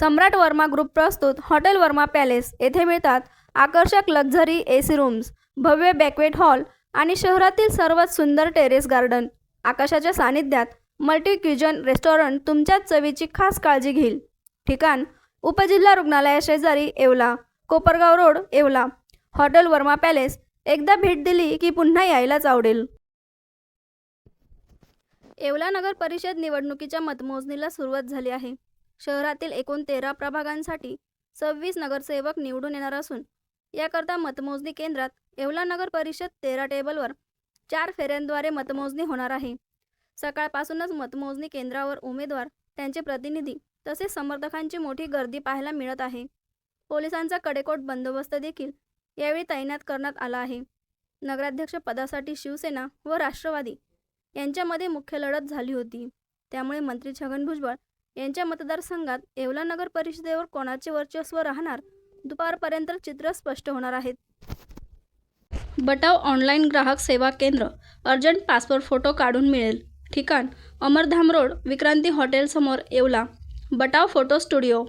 सम्राट Verma group प्रस्तुत hotel Verma palace. येथे मिळतात आकर्षक लक्झरी ए सी रूम्स भव्य बॅकवेट हॉल आणि शहरातील सर्वात सुंदर टेरेस गार्डन. आकाशाच्या सानिध्यात मल्टी क्युजन रेस्टॉरंट तुमच्याच चवीची खास काळजी घेईल. ठिकाण उपजिल्हा रुग्णालयाशेजारी Yeola Kopargaon road Yeola. Hotel Verma palace एकदा भेट दिली की पुन्हा यायलाच आवडेल. येवला नगर परिषद निवडणुकीच्या मतमोजणीला सुरुवात झाली आहे. शहरातील एकूण तेरा प्रभागांसाठी सव्वीस नगरसेवक निवडून येणार असून याकरता मतमोजणी केंद्रात येवला नगर परिषद तेरा टेबलवर चार फेऱ्यांद्वारे मतमोजणी होणार आहे. सकाळपासूनच मतमोजणी केंद्रावर उमेदवार त्यांचे प्रतिनिधी तसेच समर्थकांची मोठी गर्दी पाहायला मिळत आहे. पोलिसांचा कडेकोट बंदोबस्त देखील यावेळी तैनात करण्यात आला आहे. नगराध्यक्ष पदासाठी शिवसेना व राष्ट्रवादी यांच्यामध्ये मुख्य लढत झाली होती. त्यामुळे मंत्री छगन भुजबळ यांच्या मतदारसंघात येवला नगर परिषदेवर कोणाचे वर्चस्व राहणार? दुपारपर्यंत चित्र स्पष्ट होणार आहेत. बटाव ऑनलाईन ग्राहक सेवा केंद्र. अर्जंट पासपोर्ट फोटो काढून मिळेल. ठिकाण अमरधाम रोड विक्रांती हॉटेलसमोर येवला. Batav photo studio.